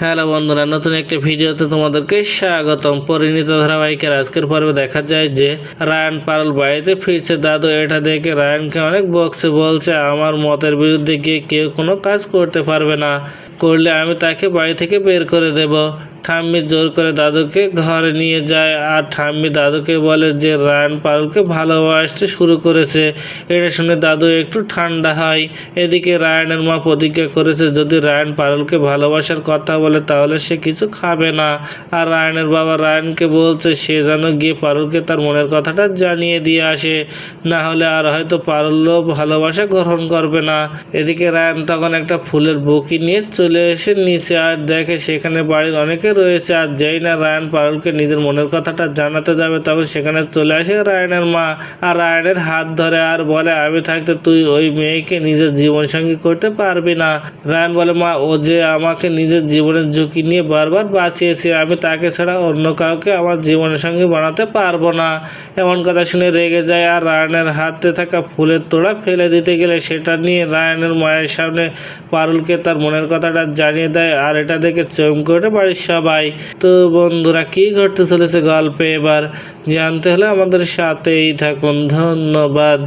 Hello বন্ধুরা, নতুন একটি ভিডিওতে তোমাদেরকে স্বাগতম। পরিণীত ধারাবাহিকের আজকের পর্বে দেখা যায় যে, রায়ান পারল বাড়িতে ফিরছে। দাদু এটা দেখে রায়ানকে অনেক বক্সে বলছে, আমার মতের বিরুদ্ধে গিয়ে কেউ কোনো কাজ করতে পারবে না। করলে আমি তাকে বাড়ি থেকে বের করে দেব। ঠাম্মি জোর করে দাদুকে ঘরে নিয়ে যায় আর ঠাম্মি দাদুকে বলে যে রায়ান পারুলকে ভালোবাসতে শুরু করেছে। এটা শুনে দাদু একটু ঠান্ডা হয়। এদিকে রায়ানের মা প্রতিজ্ঞা করেছে, যদি রায়ান পারুলকে ভালোবাসার কথা বলে, তাহলে সে কিছু খাবে না। আর রায়ানের বাবা রায়ানকে বলছে, সে যেন গিয়ে পারুলকে তার মনের কথাটা জানিয়ে দিয়ে আসে। না হলে আর হয়তো পারুলও ভালোবাসা গ্রহণ করবে না। এদিকে রায়ান তখন একটা ফুলের বকি নিয়ে চলে এসে নিচে আর দেখে সেখানে বাড়ির অনেকে রয়েছে আর যেই না রায়ান পারুলকে নিজের মনের কথাটা জানাতে যাবে, তবে সেখানে চলে আসে রায়ানের মা। আর রায়ানের হাত ধরে আর বলে, আমি থাকতে তুই ওই মেয়েকে নিজের জীবন সঙ্গী করতে পারবি না। রায়ান বলে, মা, ও যে আমাকে নিজের জীবনের ঝুঁকি নিয়ে বারবার বাঁচিয়েছে, আমি তাকে ছাড়া অন্য কাউকে আমার জীবনের সঙ্গে বানাতে পারব না। এমন কথা শুনে রেগে যায়, আর রায়ানের হাতে থাকা ফুলের তোড়া ফেলে দিতে গেলে সেটা নিয়ে রায়ানের মায়ের সামনে পারুলকে তার মনের কথাটা জানিয়ে দেয়, আর এটা দেখে চমকে ওঠে বাড়ির সবাই তো বন্ধুরা কি ঘটতে চলেছে গল্পে? এবার জানতে হলে আমাদের সাথেই থাকুন। ধন্যবাদ।